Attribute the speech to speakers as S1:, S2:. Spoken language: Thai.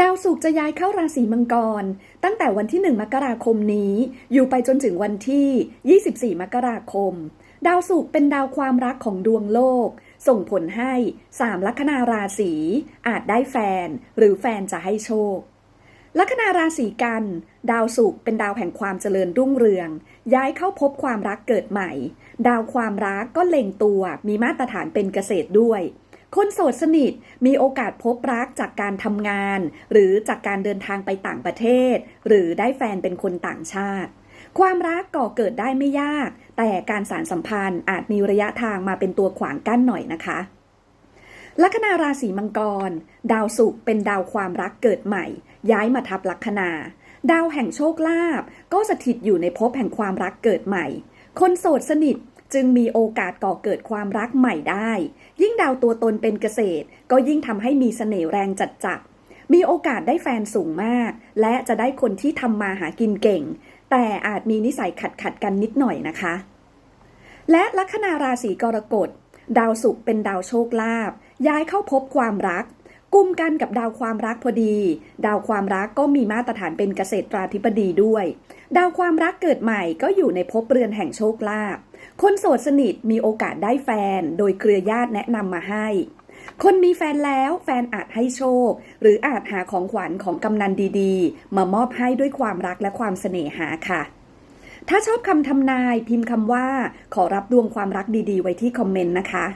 S1: ดาวศุกร์จะย้ายเข้าราศีมังกร ตั้งแต่วันที่ 1 มกราคมนี้ อยู่ไปจนถึงวันที่ 24 มกราคม ดาวศุกร์เป็นดาวความรักของดวงโลก ส่งผลให้3ลัคนาราศีอาจได้แฟน หรือแฟนจะให้โชค ลัคนาราศีกัน ดาวศุกร์เป็นดาวแห่งความเจริญรุ่งเรือง ย้ายเข้าพบความรักเกิดใหม่ ดาวความรักก็เล็งตัวมีมาตรฐานเป็นเกษตรด้วย คนโสดสนิทมีโอกาสพบรักจากการทำงาน หรือจากการเดินทางไปต่างประเทศ หรือได้แฟนเป็นคนต่างชาติ ความรักก่อเกิดได้ไม่ยาก แต่การสารสัมพันธ์อาจมีระยะทางมาเป็นตัวขวางกั้นหน่อยนะคะลัคนาราศีมังกร ดาวศุกร์เป็นดาวความรักเกิดใหม่ ย้ายมาทับลัคนา ดาวแห่งโชคลาภก็สถิตอยู่ในภพแห่งความรักเกิดใหม่ คนโสดสนิท จึงมีโอกาสก่อเกิดความรักใหม่ได้ ยิ่งดาวตัวตนเป็นเกษตร ก็ยิ่งทำให้มีเสน่ห์แรงจัดจัดมีโอกาสได้แฟนสูงมาก และจะได้คนที่ทำมาหากินเก่ง แต่อาจมีนิสัยขัดขัดกันนิดหน่อยนะคะ และลัคนาราศีกรกฎ ดาวศุกร์เป็นดาวโชคลาภย้ายเข้าพบความรัก กุมกันกับดาวความรักพอดี ดาวความรักก็มีมาตรฐานเป็นเกษตราธิบดีด้วย ดาวความรักเกิดใหม่ก็อยู่ในภพเรือนแห่งโชคลาภ คนโสดสนิทมีโอกาสได้แฟน โดยเครือญาติแนะนำมาให้ คนมีแฟนแล้วแฟนอาจให้โชค หรืออาจหาของขวัญของกำนันดีๆ มามอบให้ด้วยความรักและความเสน่หาค่ะ ถ้าชอบคำทำนายพิมพ์คำว่า ขอรับดวงความรักดีๆ ไว้ที่คอมเมนต์นะคะ